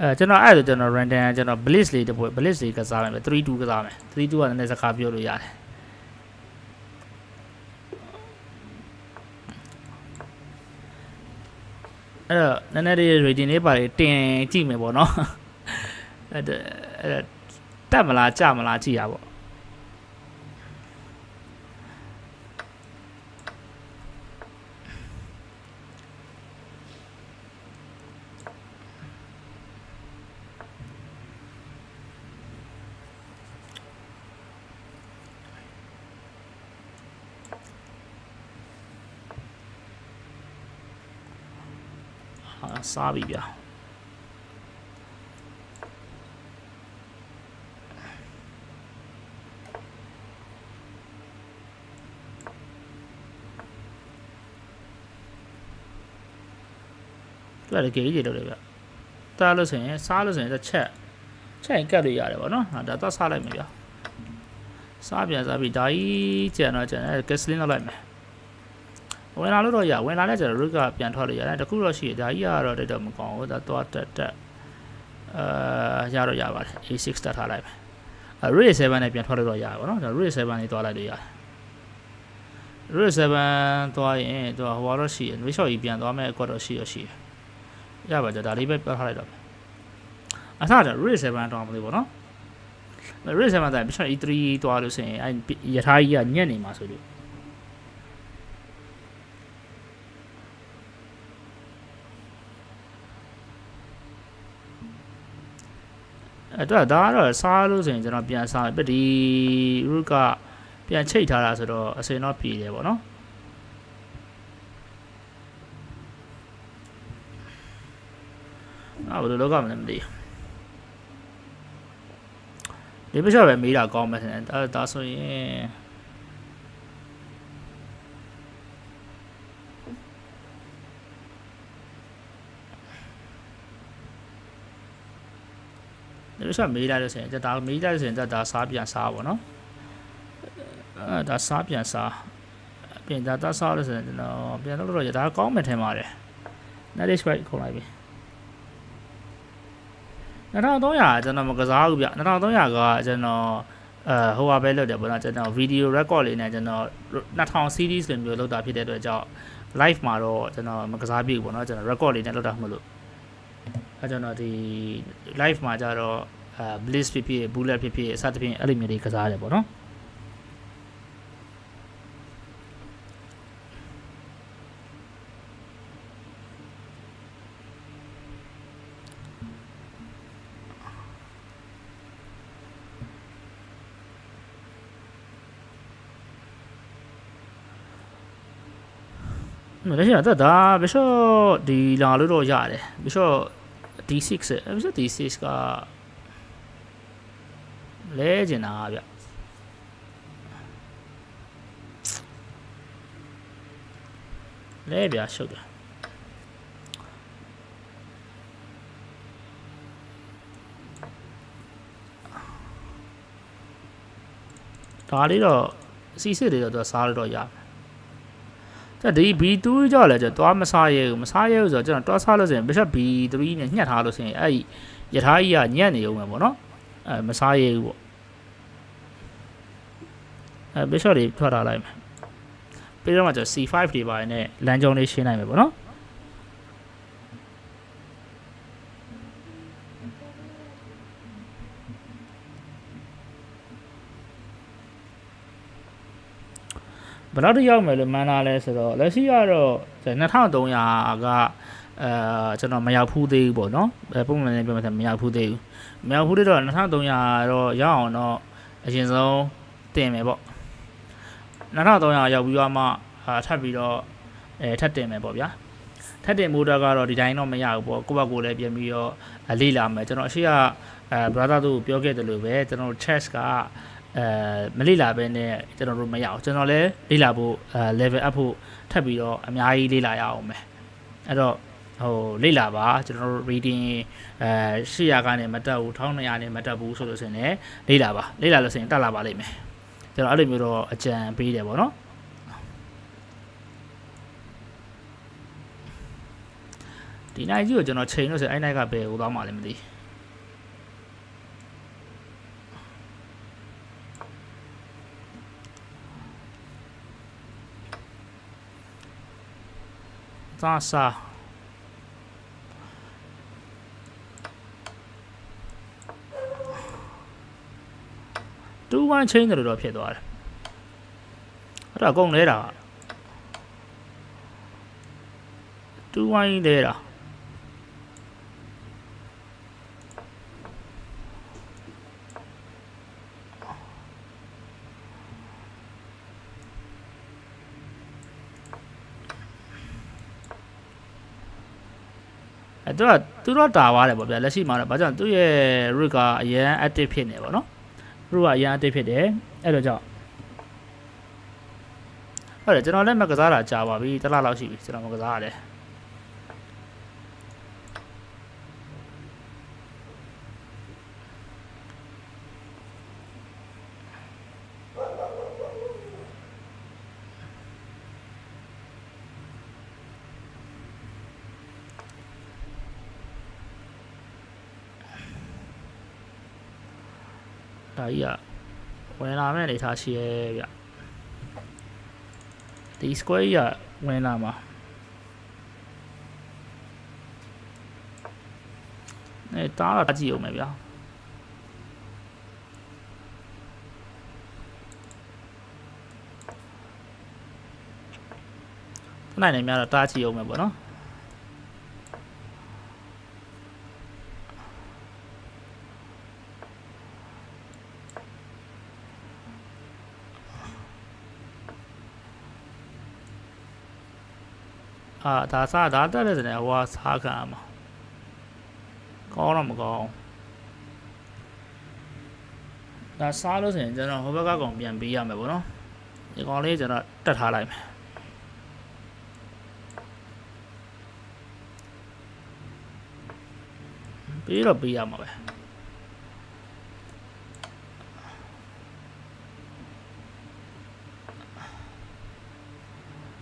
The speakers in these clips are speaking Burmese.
အဲကျွန်တော်အဲ့ဒါဆိုကျွန်တော် random ကျွန်တော် blitz လေးတစ်ပွဲ blitz လေးကစားမယ်3-2ကစားမယ်3-2ကလည်းနည်းနည်းစကားပြောလို့ရတယ်အဲ့တော့နည်းနည်းလေး rating လေးပါလေးတင်ကြည့်မယ်ပေါ့နော်အဲ့ဒါအဲ့ဒါတက်မလားကြမလားကြည့်ရပေါ့ ဟာစားပြီဗျာသူကလည်းကြေကြီးလို့လေဗျတားလို့ဆိုရင်စားလို့ဆိုရင်တစ်ချက်ချက်ရင်ကတ်လို့ရတယ်ဗောနော်ဟာဒါတော့စားလိုက်မယ်ဗျာစားပြန်စားပြီဒါကြီးကျန်တော့ကျန်တယ်ကက်စလင်းလောက်လိုက်မယ် ဝင်လာလို့တော့ရဝင်လာတဲ့ကျတော့ root ကပြန်ထွက်လို့ရတယ်တခုတော့ရှိတယ်ဒါကြီးကတော့တိတ်တော့မကောင်းဘူးဒါတော့တက်တက်အာရတော့ရပါတယ် A6 တက်ထားလိုက်မယ်အဲ root 7နဲ့ပြန်ထွက်လို့တော့ရပါဘောနော်ဒါ root 7နဲ့တွားလိုက်လို့ရတယ် root 7တွားရင်သူကဟိုတော့ရှိတယ် short ကြီးပြန်သွားမယ်အကွက်တော့ရှိရရှိရရပါကြဒါလေးပဲပြောထားလိုက်တော့မယ်အစားတော့ root 7တောင်းမလို့ပေါ့နော် root 7တိုင်း short E3 တွားလို့ဆိုရင်အဲရထားကြီးကညက်နေမှာဆိုလို့ အဲ့တော့ဒါကတော့စားလို့ဆိုရင်ကျွန်တော်ပြန်စားပြီဒီ root ကပြန်ချိတ်ထားတာဆိုတော့အစင်တော့ပြည်တယ်ပေါ့နော်အဲ့ဘယ်လိုလောကမလဲမသိဘူးဒီပချော့ပဲမေးတာကောင်းမယ်ဆင်ဒါဒါဆိုရင် ဒီပချော့မေးလိုက်လို့ဆိုရင်ဒါမေးလိုက်လို့ဆိုရင်ဒါစားပြန်စားပါတော့အဲဒါစားပြန်စားပြင်ဒါဒါစားလို့ဆိုရင်ကျွန်တော်ပြန်လို့တော့ဒါကောင်းမယ်ထင်ပါတယ် net right ခုံလိုက်ပြီ2300ကျွန်တော်မကစားဘူးဗျ2300ကကျွန်တော်အဲဟိုဟာပဲလုပ်တယ်ပေါ့နော်ကျွန်တော် video record လေးနဲ့ကျွန်တော်2000 series လိုမျိုးလုပ်တာဖြစ်တဲ့အတွက်ကြောင့် live မှာတော့ကျွန်တော်မကစားပြဘူးပေါ့နော်ကျွန်တော် record လေးနဲ့လုပ်တာမလို့ အဲကျွန်တော်ဒီ live မှာကြတော့အဲ bliss ဖြစ်ဖြစ် bullet ဖြစ်ဖြစ်အစသဖြင့်အဲ့လိုမျိုးတွေကစားရတယ်ပေါ့နော်မလဲရတော့ဒါဘီရှော့ဒီလာလို့တော့ရတယ်ဘီရှော့ D6 အဲဘီရှော့ D6 ကလဲကျင်တာဗျလဲဗျရှုပ်တယ်ဒါလေးတော့စီစစ်တွေတော့သူစားလို့တော့ရမယ် တဲ့ဒီ B2 ကြောက်လဲကျတော့မစားရဲဘူးမစားရဲဘူးဆိုတော့ကျွန်တော်တွားစားလို့ဆိုရင် bishop B3 နဲ့ညှက်ထားလို့ဆိုရင်အဲ့ဒီယထာကြီးကညက်နေအောင်ပဲပေါ့နော်အဲမစားရဲဘူးပေါ့အဲ bishop တွေထွက်ထားလိုက်မယ်ပြီးတော့မှကျ C5 တွေပါနဲ့လမ်းကြောင်းလေးရှင်းနိုင်မယ်ပေါ့နော် ဘယ်တော့ရောက်မယ်လို့မှန်းလာလဲဆိုတော့လက်ရှိကတော့2300ကအဲကျွန်တော်မရောက်ဖူးသေးဘူးပေါ့နော်အဲပုံမှန်လေးပြောမှမရောက်ဖူးသေးဘူးမရောက်ဖူးသေးတော့2300တော့ရောက်အောင်တော့အရင်ဆုံးတင်မယ်ပေါ့2300ရောက်ပြီးတော့မှအာထပ်ပြီးတော့အဲထပ်တင်မယ်ပေါ့ဗျာထပ်တင်မိုးတာကတော့ဒီတိုင်းတော့မရဘူးပေါ့ကိုယ့်ဘက်ကိုလည်းပြင်ပြီးတော့လေ့လာမယ်ကျွန်တော်အရှိက အဲ brother တို့ပြောခဲ့တယ်လို့ပဲကျွန်တော် chess ကအဲမလေ့လာပဲနဲ့ကျွန်တော်တို့မရအောင်ကျွန်တော်လည်းလေ့လာဖို့အဲ level up ဖို့ထပ်ပြီးတော့အများကြီးလေ့လာရအောင်မယ်အဲ့တော့ဟိုလေ့လာပါကျွန်တော်တို့ reading အဲ800ကနေမတက်ဘူး1200နဲ့မတက်ဘူးဆိုလို့ဆိုရင်လည်းလေ့လာပါလေ့လာလို့ဆိုရင်တက်လာပါလိမ့်မယ်ကျွန်တော်အဲ့လိုမျိုးတော့အကြံပေးတယ်ပေါ့နော်ဒီနိုင်ကြီးကိုကျွန်တော်ချိန်လို့ဆိုရင်အဲ့နိုင်ကဘယ်ကိုသွားမှလည်းမသိ သာစာတူဝမ်းချင်းတယ်လို့တော့ဖြစ်သွားတယ်အဲ့ဒါအကုန်လဲတာတူဝမ်းကြီးလဲတာ အဲသူကသူတော့တာသွားတယ်ပေါ့ဗျာလက်ရှိမှာတော့ဘာကြောင့်သူ့ရဲ့ root ကအရန် active ဖြစ်နေပေါ့နော် root ကအရန် active ဖြစ်တယ်အဲ့တော့ကြောင့်ဟုတ်တယ်ကျွန်တော်လည်းမကစားတာကြာပါပြီတစ်လလောက်ရှိပြီကျွန်တော်မကစားရတယ် ဒါကြီးကဝင်လာမဲ့အနေထားရှိရဲ့ဗျဒီ square ကြီးကဝင်လာမှာအဲတားတော့ကြည့်အောင်မယ်ဗျာတနိုင်နေများတော့တားကြည့်အောင်မယ်ပေါ့နော် အာဒါစားဒါတက်တဲ့စနေဟိုကစားခံမှာကောင်းတော့မကောင်းဒါစားလို့ဆိုရင်ကျွန်တော်ဟိုဘက်ကကောင်ပြန်ပေးရမယ်ပေါ့နော်ဒီကောင်လေးကျွန်တော်တက်ထားလိုက်မယ်ပေးတော့ပေးရမှာပဲ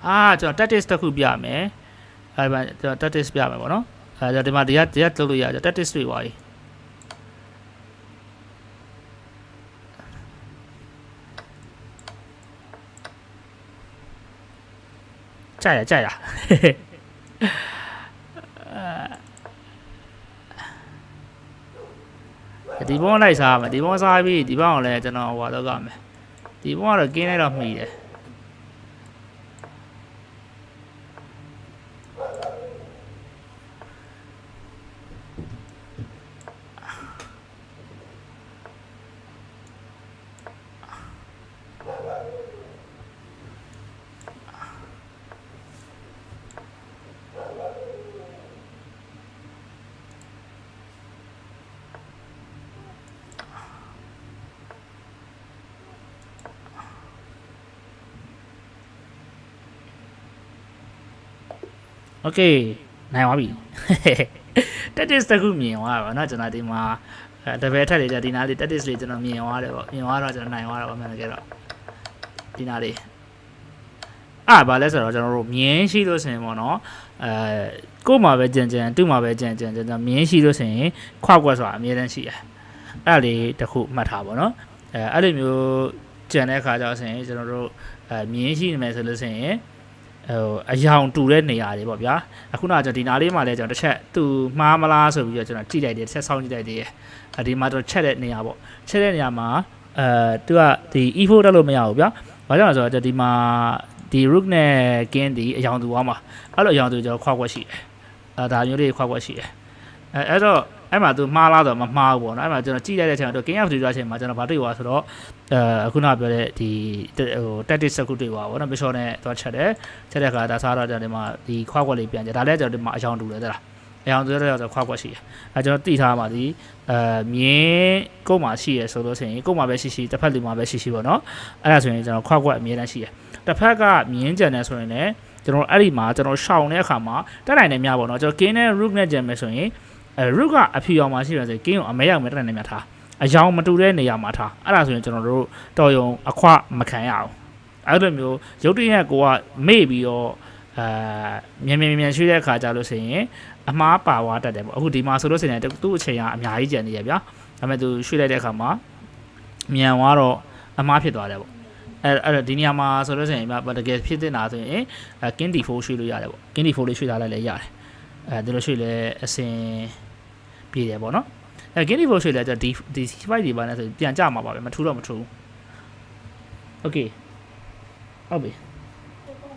အာကျွန်တော် tactics တစ်ခုပြမယ်အဲဒါကျွန်တော် tactics ပြမယ်ပေါ့နော်အဲဒါဒီမှာဒီကဒီကလုပ်လို့ရကြ tactics တွေပါ E ကြိုက်ရကြိုက်ရဒီဘောလိုက်စားမယ်ဒီဘောစားပြီးဒီဘောကိုလည်းကျွန်တော်ဟိုတော့ကမယ်ဒီဘောကတော့ကင်းလိုက်တော့မှီတယ် โอเคနိုင်ပါပြီ tactics တစ်ခုမြင်သွားပါတော့เนาะကျွန်တော်ဒီမှာအဲတပည့်ထက်လေးじゃဒီနားလေး tactics လေးကျွန်တော်မြင်သွားတယ်ပေါ့မြင်သွားတော့ကျွန်တော်နိုင်သွားတာပေါ့မှန်တကယ်တော့ဒီနားလေးအာဘာလဲဆိုတော့ကျွန်တော်တို့မြင်းရှိလို့ဆိုရင်ပေါ့နော်အဲကို့မှာပဲကြံကြံသူ့မှာပဲကြံကြံကျွန်တော်မြင်းရှိလို့ဆိုရင်ခွာက်ကွက်ဆိုတာအမြဲတမ်းရှိတယ်အဲ့ဒါလေးတစ်ခုမှတ်ထားပါတော့အဲအဲ့လိုမျိုးကြံတဲ့အခါကျတော့ဆိုရင်ကျွန်တော်တို့အဲမြင်းရှိနေမယ်ဆိုလို့ဆိုရင် ဟိုအယောင်တူတဲ့နေရာတွေပေါ့ဗျာအခုနကကျွန်တော်ဒီနားလေးမှာလည်းကျွန်တော်တစ်ချက်သူမှားမလားဆိုပြီးတော့ကျွန်တော်ကြည့်လိုက်တယ်တစ်ချက်စောင့်ကြည့်လိုက်သေးတယ်အဲဒီမှာတော့ချက်တဲ့နေရာပေါ့ချက်တဲ့နေရာမှာအဲသူကဒီ E4 တက်လို့မရဘူးဗျာဘာကြောင့်လဲဆိုတော့ဒီမှာဒီ rook နဲ့ king ဒီအယောင်တူသွားမှာအဲ့လိုအယောင်တူကျွန်တော်ခွာက်ခွက်ရှိတယ်အဲဒါမျိုးလေးခွာက်ခွက်ရှိတယ်အဲအဲ့တော့ အဲ့မှာသူမှားလားတော့မမှားဘူးပေါ့နော်အဲ့မှာကျွန်တော်ကြည့်လိုက်တဲ့အချိန်တော့ king of တူတဲ့အချိန်မှာကျွန်တော်ဗာတွေ့သွားဆိုတော့အဲအခုနကပြောတဲ့ဒီဟို tactics တစ်ခုတွေ့သွားပါဘောနော် bishop နဲ့သွားချက်တယ်ချက်တဲ့အခါဒါစားတော့ကျွန်တော်ဒီမှာဒီခွာက်ခွက်လေးပြန်ကြဒါလည်းကျွန်တော်ဒီမှာအယောင်တူတယ်တဲ့လားအယောင်တူတဲ့တော့ခွာက်ခွက်ရှိတယ်အဲကျွန်တော်တိထားပါဒီအဲမြင်းကုတ်မှာရှိရဆိုလို့ဆိုရင်ကုတ်မှာပဲရှိရှိတစ်ဖက်လူမှာပဲရှိရှိပေါ့နော်အဲ့ဒါဆိုရင်ကျွန်တော်ခွာက်ခွက်အမြဲတမ်းရှိတယ်တစ်ဖက်ကမြင်းကြံတယ်ဆိုရင်လည်းကျွန်တော်အဲ့ဒီမှာကျွန်တော်ရှောင်တဲ့အခါမှာတက်နိုင်နေများပေါ့နော်ကျွန်တော် king နဲ့ rook နဲ့ကြံမယ်ဆိုရင် အဲ rook ကအဖြူအောင်မှာရှိတယ်ဆိုရင် king ကိုအမဲရောက်မဲ့တက်နိုင်နေများထားအယောင်မတူတဲ့နေရာမှာထားအဲ့ဒါဆိုရင်ကျွန်တော်တို့တော်ယုံအခွမခံရအောင်အဲ့လိုမျိုးရုပ်တရက်ကိုကမေ့ပြီးတော့အာမြန်မြန်မြန်ရွှေ့တဲ့အခါကြလို့ဆိုရင်အမားပါသွားတတ်တယ်ပေါ့အခုဒီမှာဆိုလို့ရှိရင်သူ့အချိန်ကအများကြီးကျန်နေရဗျာဒါပေမဲ့သူရွှေ့လိုက်တဲ့အခါမှာမြန်သွားတော့အမားဖြစ်သွားတယ်ပေါ့အဲ့အဲ့တော့ဒီနေရာမှာဆိုလို့ရှိရင်ဗျတကယ်ဖြစ်တင်တာဆိုရင်အဲ king d4 ရွှေ့လို့ရတယ်ပေါ့ king d4 လေးရွှေ့ထားလိုက်လည်းရတယ်အဲဒီလိုရွှေ့လဲအစင် ပြေတယ်ပေါ့နော်အဲ king d4 ရွှေ့လဲကျဒီဒီ5ဒီပါနဲ့ဆိုပြန်ကြမှာပါပဲမထူတော့မထူဘူး okay ဟုတ်ပြီ